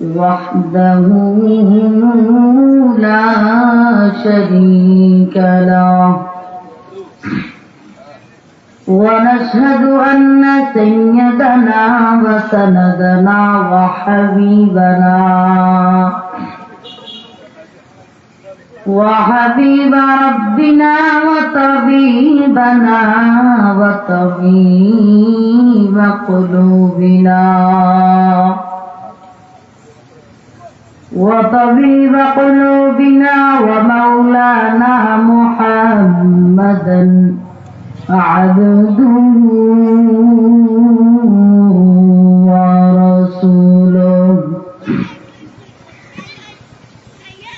وحده لا شريك له. ونشهد أن سيدنا وسندنا وحبيبنا وحبيب ربنا وطبيبنا وطبيب قلوبنا. وطبيب قلوبنا ومولانا محمدا عبده ورسوله.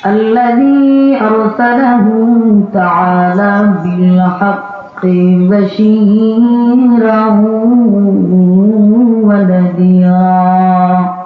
الذي أرسله تعالى بالحق بشيرا ونذيرا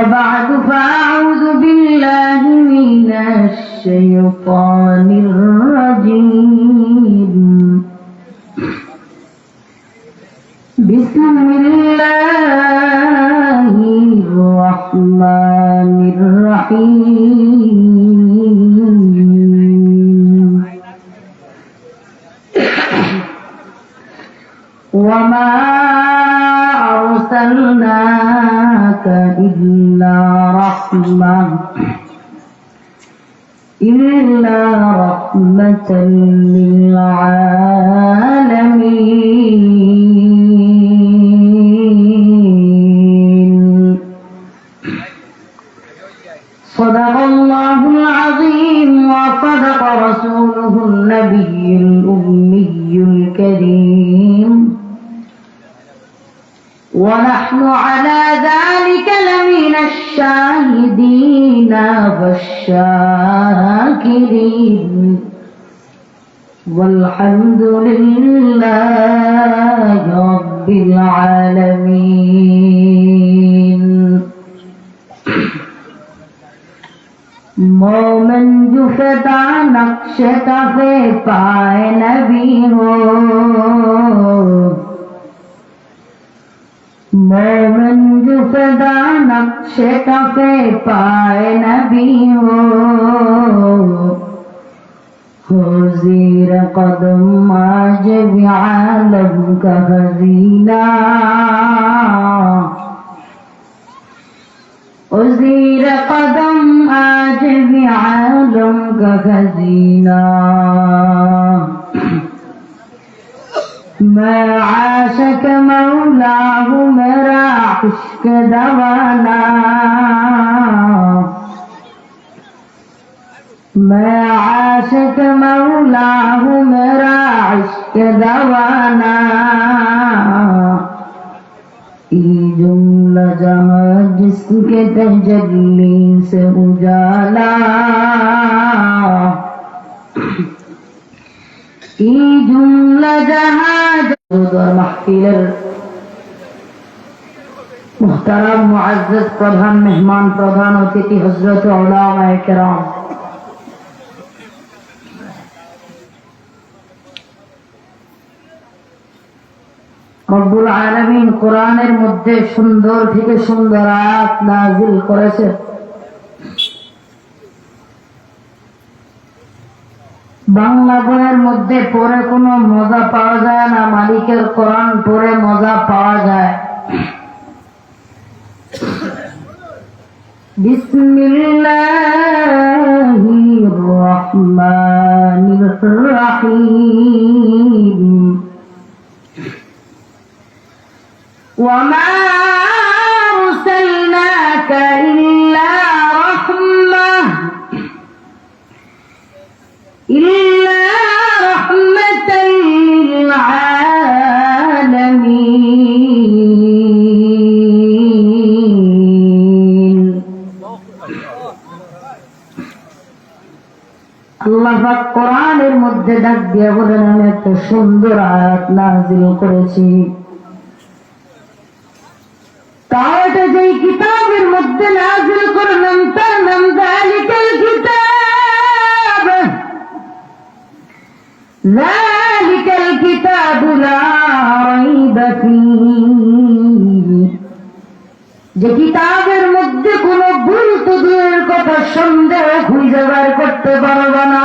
وبعد فأعوذ بالله من الشيطان الرجيم. إلا رحمة. إلا رحمة للعالمين. الحمد لله رب العالمين مومن جو فدا نقش کفے پائے نبی ہو مومن جو فدا نقش کفے پائے نبی ہو فوزير قدم ما بھی عالم کا وزير قدم آجب عالم کا ما عاشك مولاه مولا ہوں عشق دوانا. ما عاشت مولاه مراعش كدوانا ई जुमला जहाँ जिसके तजली से उजाला ई जुमला जहाँ महफिलर मुख्तारा मुआजत प्रधान मेहमान प्रधान होते थे हजरत औलामा कराम রব্বুল আলামিন কোরআনের মধ্যে সুন্দর থেকে সুন্দর আয়াত নাজিল করেছে। বাংলা বইয়ের মধ্যে পড়ে কোনো মজা পাওয়া যায় না, মালিকের কোরআন পড়ে মজা পাওয়া যায়। বিসমিল্লাহির ডাক দিয়ে বলেন আমি একটা সুন্দর আয়াত নাজিল করেছি। যেই কিতাবের মধ্যে নাজিল করলাম, তার নাম জালিকাল কিতাব। কিতাব যে কিতাবের মধ্যে কোনো ভুল তো দূরের কথা সন্দেহ খুঁজে বের করতে পারবে না।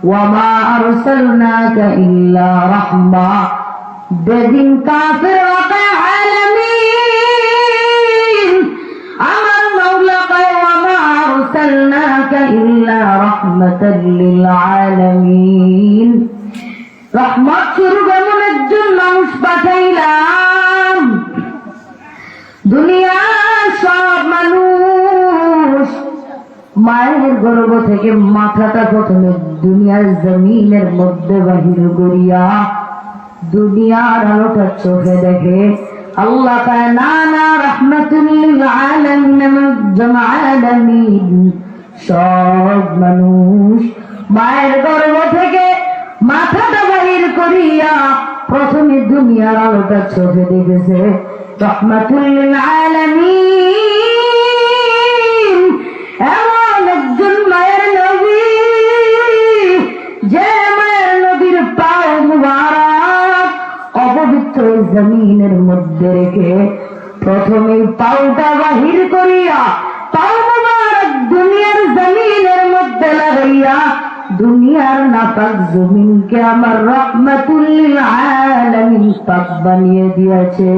ওয়ামা আরসালনাকা ইল্লা রাহমা বেদিন কাফির আলামিন আমার মাওলা কয় আরসালনাকা ইল্লা রাহমাতাল লিল আলামিন রহমত স্বরূপ এমন মানুষ পাঠাইলাম দুনিয়ার সব মানুষ মায়ের গর্ভ থেকে মাথাটা প্রথমে দুনিয়ার জমিনের মধ্যে বাহির করিয়া দুনিয়ার আলোটা চোখে দেখে আল্লাহ কয়, না সব মানুষ মায়ের গর্ভ থেকে মাথাটা বাহির করিয়া প্রথমে দুনিয়ার আলোটা চোখে দেখেছে। রহমাতুল্লিল বাহির করিয়া, তাও মুবারক দুনিয়ার জমিনের মধ্যে লাগাইয়া, দুনিয়ার নাপাক জমিনকে আমার রহমাতুল আলামিন পাক বানিয়ে দিয়েছে।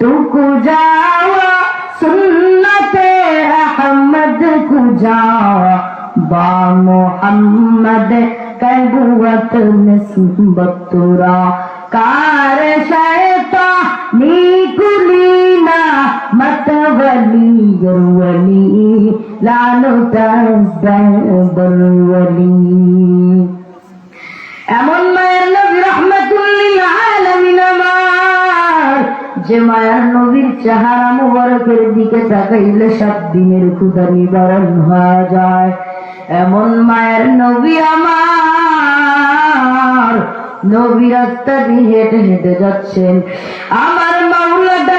তুকু যাওয়া, সুন্নতে আহমদ কু যাওয়া, বা মোহাম্মদ কবুয়ত নিসবত কার শয়তা নিকুলি متى ولي الولي, لا نتزدد الولي. যে মায়ের নবীর চেহারা মুবারকের দিকে তাকাইলে সব দিনের ক্ষুদা নিবারণ হয়ে যায়। এমন মায়ের নবী আমার নবী হেঁটে হেঁটে যাচ্ছেন। আমার মাওলাদা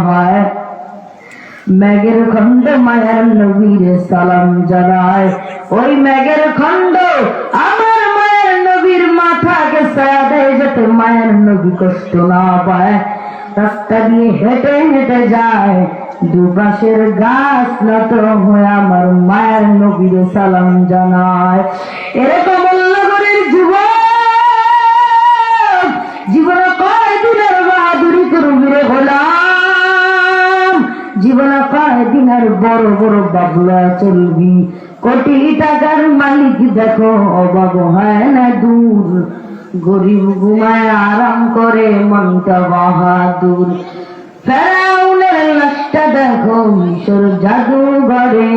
হয় ম্যাগের খন্ড মায়ের নবীর সালাম জানায় ওই ম্যাগের খন্ড আমার মায়ের নবীর মায়ের নবী কষ্ট না পায় রাস্তা দিয়ে হেঁটে হেঁটে যায় দুপাশের গাছ নত হয়ে আমার মায়ের নবীর সালাম জানায় এরকম বড় বড় বাবলা চলবি। কোটি টাকার মালিক দেখো, অভাব হয় না দূর। গরিব ঘুমায় আরাম করে, মনটা বাহাদুর। ফেরাউনের লাশটা দেখো, মিশর জাদুঘরে।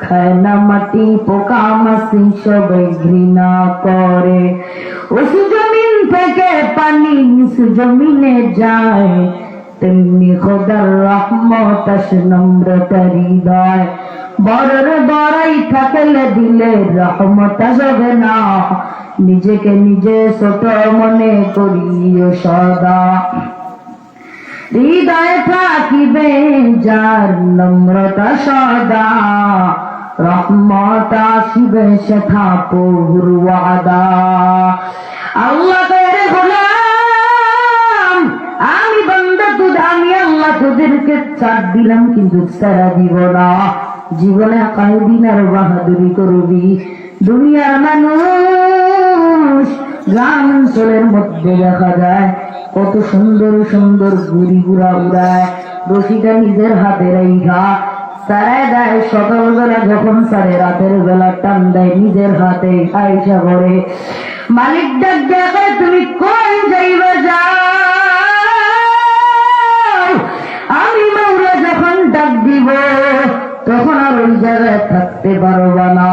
খায় না মাটি, পোকা মাসি সবাই ঘৃণা করে। উঁচু জমিন থেকে পানি নিচু জমিনে যায়। তেমনি খোদার রহমত আসে নম্রতা হৃদয়। বড়র বড়াই থাকলে দিলে রহমত আসবে না। নিজেকে নিজে ছোট মনে করিও সদা। হৃদয় থাকিবে যার নম্রতা সদা। রহমত আসিবে সেথা ওয়াদা আল্লাহ আমি আল্লাহ তোদেরকে চার দিলাম, কিন্তু সারা দিব না। জীবনে কয়দিন আর বাহাদুরি করবি। দুনিয়ার মানুষ গ্রাম অঞ্চলের মধ্যে দেখা যায়, কত সুন্দর সুন্দর গুড়ি গুড়া উড়ায়, রশিটা নিজের হাতে রেখা সারায় দেয় সকালবেলা, যখন সারে রাতের বেলা টান দেয়, নিজের হাতে আইসা করে। মালিক ডাক তুমি কোন যাইবে যাও আমি মৌরা যখন ডাক দিব, তখন আর ওই জায়গায় থাকতে পারবা না।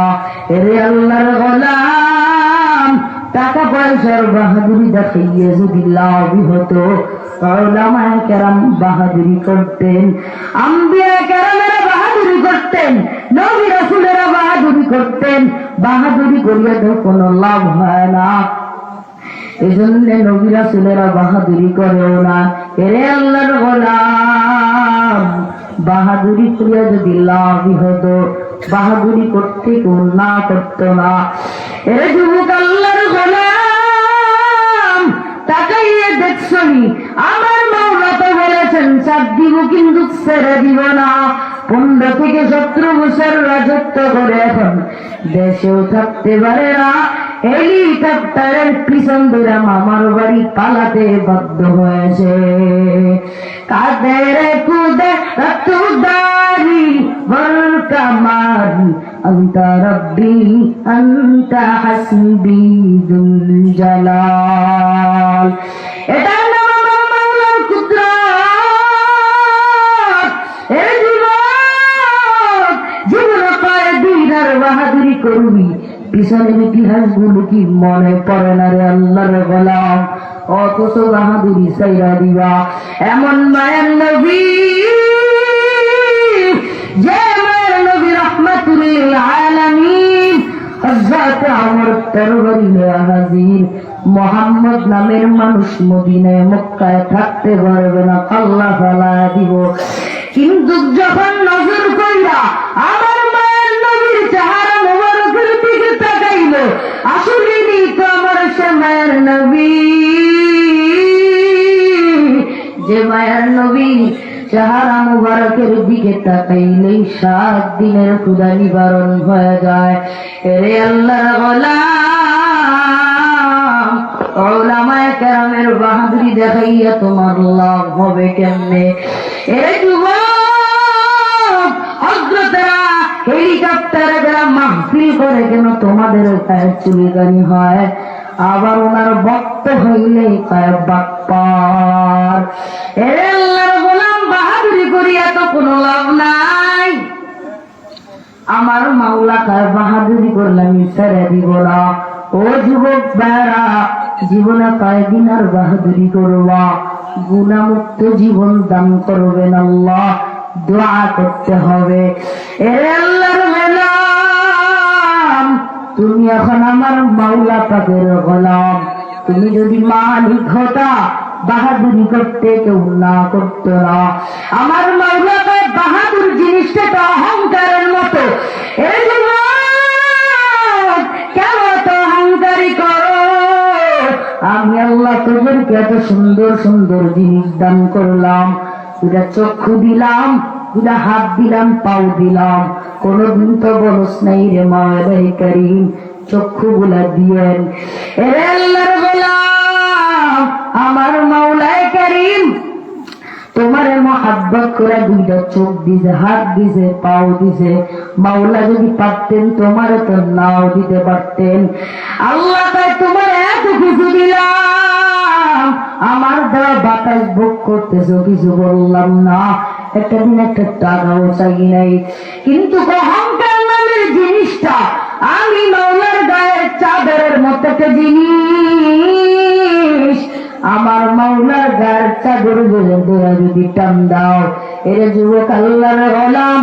এরে আল্লাহর গোলাম, টাকা পয়সার বাহাদুরি দেখাইয়ে যদি লাভই হতো ওলামায়ে কেরাম বাহাদুরি করতেন। আম্বিয়া কেরামেরা বাহাদুরি করতেন, নবী রাসূলেরা বাহাদুরি করতেন। বাহাদুরি করিয়া তো কোনো লাভ হয় না। এজন্য নবী রাসূলেরা বাহাদুরি করেও না। এরে আল্লাহর গোলাম, বাহাদুরি করিয়া যদি লাভই হতো, বাহাদুরি করতে কেউ না করতো না। এরে যুবক আল্লাহর গোলাম, তাকাইয়ে দেখছনি আমার মাওলা তো বলেছেন চাপ দিব কিন্তু ছেড়ে দিব না। পনেরো থেকে সতেরো বছর রাজত্ব করে এখন দেশেও থাকতে পারে না। হেলিকপ্টারের পিছন ধরে মামার বাড়ি পালাতে বাধ্য হয়েছে কাদের কুদে তুদারি বল কামারি أنت ربي أنت حسبي ذو الجلال এটার নাম আমার মাওলার কুদরত এ যুবক জীবন পায় দিনার বাহাদুরি করবি পিছনের ইতিহাসগুলো কি মনে পড়ে না রে আল্লাহর গোলাম? অথচ বাহাদুরি সাইরা দিবা। এমন মায়ের নবী, যে মায়ের নবী আলামিন হযরত আমর তরবারি হাজির। মোহাম্মদ নামের মানুষ মদিনায় মক্কায় থাকতে পারবে না, আল্লাহ ফালা দিব। কিন্তু যখন নজর কইরা আমার আমার সে মায়ের নবী। যে মায়ের নবী চেহারা মুবারকের দিকে তাকাইলেই সাত দিনের ক্ষুদা নিবারণ হয়ে যায়। এরে আল্লাহ ওলামায়ে কেরামের বাহাদুরি দেখাইয়া তোমার লাভ হবে কেমনে? এরে হেলিকপ্টারে যারা মাহফিল করে কেন তোমাদের পায়ের চুলিগানি হয়, আবার ওনার বক্ত হইলে পায় বাপ্পার এরে আল্লাহর গোলাম, বাহাদুরি করিয়া তো কোনো লাভ নাই। আমার মাওলা কার বাহাদুরি করলাম ছেড়ে দিব না। ও যুবক বেড়া জীবনে কয়েকদিন আর বাহাদুরি করবা। গুণামুক্ত জীবন দান করবেন আল্লাহ। দোয়া করতে হবে। তুমি এখন আমার মাওলা পাকের গোলাম। তুমি যদি মালিক হতা, বাহাদুরি করতে কেউ না করতো না। আমার মাওলা পায় বাহাদুর জিনিসটা তো অহংকারের মতো। কেন তো অহংকারী করো? আমি আল্লাহ তোদের সুন্দর সুন্দর জিনিস দান করলাম। চক্ষু দিলাম দুটা হাত দিলাম, পাও দিলাম। কোনদিন তো বলস নাই রে মায়ালাই করিম, চক্ষু গুলা দিয়েন। আমার মাওলায় করিম, তোমার মহাব্বত করে দুইটা চোখ দিছে, হাত দিছে, পাও দিছে। মাওলা যদি পারতেন, তোমার তো নাও দিতে পারতেন। আল্লাহ তাই তোমার এত কিছু দিলাম। আমার দেওয়া বাতাস ভোগ করতেছো, কিছু বললাম না। একটা দিন একটা টাকাও চাই নাই। কিন্তু অহংকার নামের জিনিসটা আমি মাওলার গায়ের চাদরের মতো একটা জিনিস। আমার মাওলার গায়ের চাদর যদি টান দাও যুবক হলাম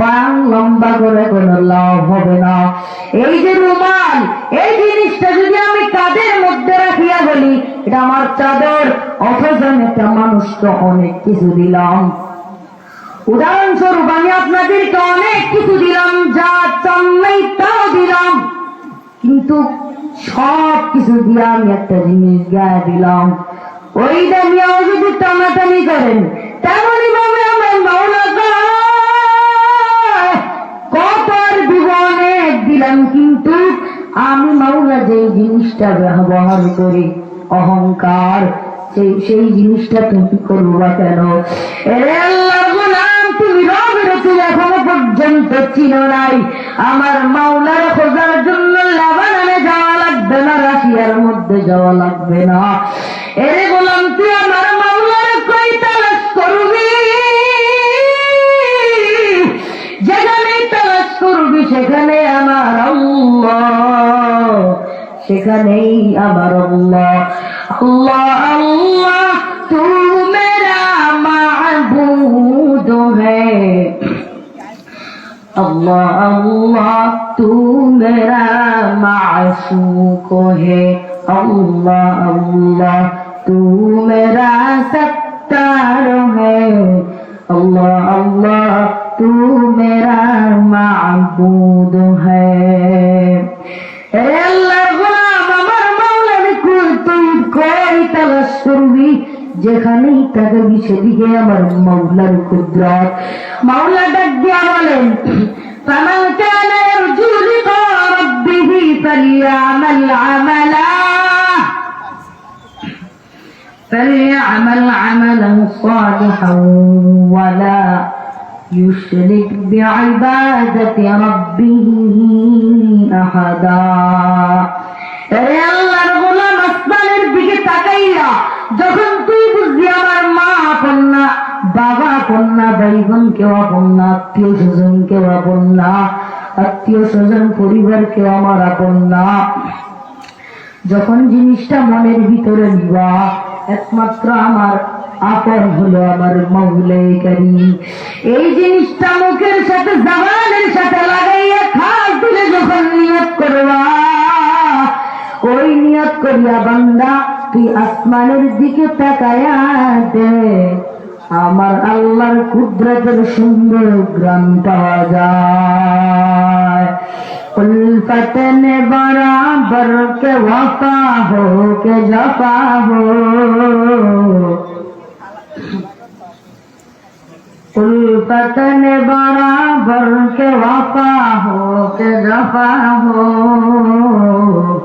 বাং লম্বা করে লাভ হবে না। এই যে রুমাল, এই জিনিসটা যদি আমি কাদের মধ্যে রাখিয়া বলি, এটা আমার চাদর, অথচ একটা মানুষকে অনেক কিছু দিলাম। উদাহরণস্বরূপ আমি আপনাদেরকে অনেক কিছু দিলাম যা চান নাই তাও দিলাম। কিন্তু সব কিছু দিয়ে আমি একটা জিনিস গায়ে দিলাম। ওই দামিয়াও যদি টানাটানি করেন তেমনই ভাবে আমার মাওলা কয়, কত আর দিব অনেক দিলাম কিন্তু আমি মাওলা যে জিনিসটা ব্যবহার করি অহংকার সেই সেই জিনিসটা তুমি করবা কেন? পর্যন্ত চিনো নাই। আমার মাওলার খোঁজার জন্য লেবাননে যাওয়া লাগবে না, রাশিয়ার মধ্যে যাওয়া লাগবে না। এরে গোলাম, তুই আমার মাওলার কই তালাশ করবি? যেখানে তালাশ করবি, সেখানে আমার আল্লাহ। সেখানেই আমার আল্লাহ। আল্লাহ আল্লাহ তু মেরা মাবুদ হ্যায় अल्लाह अल्लाह तू मेरा मासूक है अल्लाह अल्लाह तू मेरा सत्तार है अल्लाह अल्लाह तू मेरा माबूद है अरे अल्लाह गुलाम अमर मौलन कुल तू कोई तलाश करूंगी যেখানেই তাকাবি সেদিকে আমার মাওলার কুদরত মাওলা ডাক দিয়া বলেন فمن كان يرجو لقاء ربه فليعمل عملا فليعمل عملا صالحا ولا يشرك بعبادة ربه أحدا এরে আল্লাহর গোলাম আসমানের দিকে তাকাইয়া যখন তুই বুঝবি আমার বাবা কেউ আপন না, আত্মীয় স্বজন কেউ আপন না, আত্মীয় স্বজন পরিবার কেউ আমার আপন না। যখন জিনিসটা মনের ভিতরে নিবা, একমাত্র আমার আপন হলো আমার মৌলাই এই জিনিসটা মুখের সাথে জবানের সাথে লাগাইয়া খাস দিলে যখন নিয়ত করবা, ওই নিয়ত করিয়া বান্দা তুই আসমানের দিকে তাকায়া দে আমার আল্লাহর কুদরতের সুন্দর গ্রাম পাওয়া যায় उल्फत ने बराबर के वफा हो के जफा हो उल्फत ने बराबर के वफा हो के जफा हो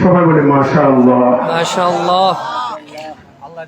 সবাই বলে মাশা আল্লাহ মাশাআল্লাহ আল্লাহ